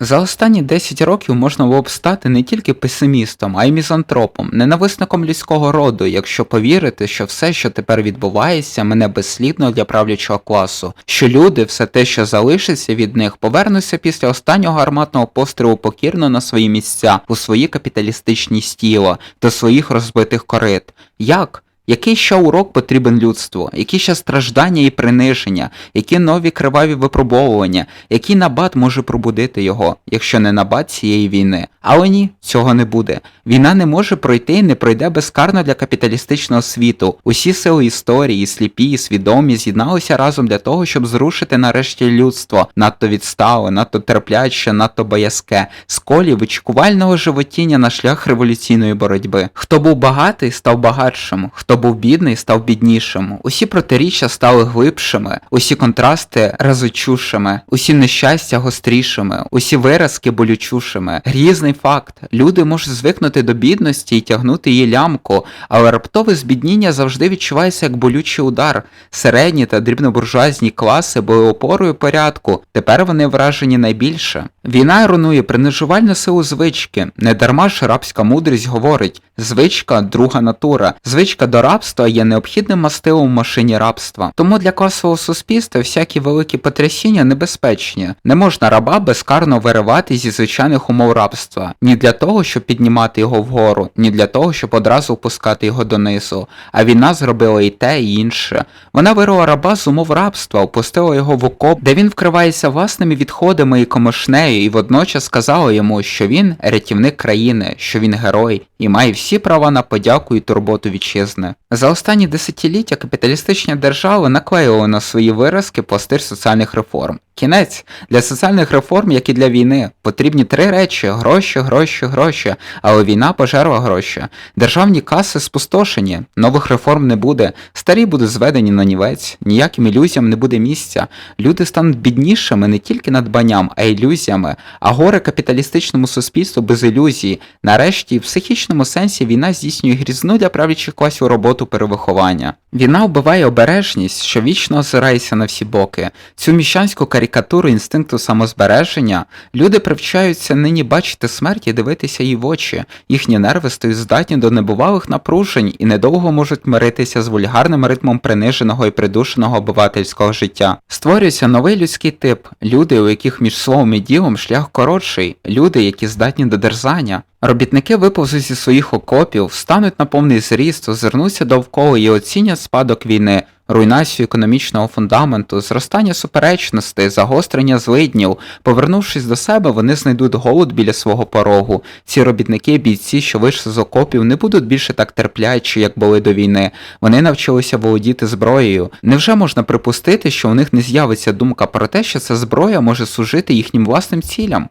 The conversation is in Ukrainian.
За останні 10 років можна було б стати не тільки песимістом, а й мізантропом, ненависником людського роду, якщо повірити, що все, що тепер відбувається, мене безслідно для правлячого класу, що люди, все те, що залишиться від них, повернуться після останнього гарматного пострілу покірно на свої місця, у свої капіталістичні стіла, до своїх розбитих корит. Як? Який ще урок потрібен людству? Які ще страждання і приниження, які нові криваві випробовування, який набат може пробудити його, якщо не набат цієї війни? Але ні, цього не буде. Війна не може пройти і не пройде безкарно для капіталістичного світу. Усі сили історії, сліпі, і свідомі, з'єдналися разом для того, щоб зрушити нарешті людство, надто відстале, надто терпляче, надто боязке, з колі вичікувального животіння на шлях революційної боротьби. Хто був багатий, став багатшим, хто був бідний, став біднішим. Усі протиріччя стали глибшими, усі контрасти разучушими, усі нещастя гострішими, усі виразки болючушими. Грізний факт. Люди можуть звикнути до бідності і тягнути її лямку, але раптове збідніння завжди відчувається як болючий удар. Середні та дрібнобуржуазні класи були опорою порядку, тепер вони вражені найбільше. Війна руйнує принижувальну силу звички. Недарма ж рабська мудрість говорить: звичка друга натура. Звичка до рабства є необхідним мастилом в машині рабства. Тому для класового суспільства всякі великі потрясіння небезпечні. Не можна раба безкарно виривати зі звичайних умов рабства, ні для того, щоб піднімати його вгору, ні для того, щоб одразу опускати його донизу. А війна зробила і те, і інше. Вона вирила раба з умов рабства, опустила його в окоп, де він вкривається власними відходами і комишнею, і водночас сказала йому, що він рятівник країни, що він герой і має всі права на подяку і турботу вітчизни. За останні десятиліття капіталістичні держави наклеїли на свої виразки пластир соціальних реформ. Кінець для соціальних реформ, як і для війни, потрібні три речі: гроші, гроші, гроші. Але війна пожерла гроші. Державні каси спустошені, нових реформ не буде, старі будуть зведені на нівець, ніяким ілюзіям не буде місця. Люди стануть біднішими не тільки надбанням, а ілюзіями, а горе капіталістичному суспільству без ілюзій. Нарешті, в психічному сенсі, війна здійснює грізну для правлячих класів роботу перевиховання. Війна вбиває обережність, що вічно озирається на всі боки. Цю міщанську карикатуру інстинкту самозбереження люди привчаються нині бачити смерть і дивитися їй в очі. Їхні нерви стають здатні до небувалих напружень і недовго можуть миритися з вульгарним ритмом приниженого і придушеного обивательського життя. Створюється новий людський тип, люди, у яких між словом і ділом шлях коротший, люди, які здатні до дерзання. Робітники виповзуть зі своїх окопів, встануть на повний зріст, озирнуться довкола і оцінять спадок війни, руйнацію економічного фундаменту, зростання суперечностей, загострення злиднів. Повернувшись до себе, вони знайдуть голод біля свого порогу. Ці робітники, бійці, що вийшли з окопів, не будуть більше так терплячі, як були до війни. Вони навчилися володіти зброєю. Невже можна припустити, що у них не з'явиться думка про те, що ця зброя може служити їхнім власним цілям?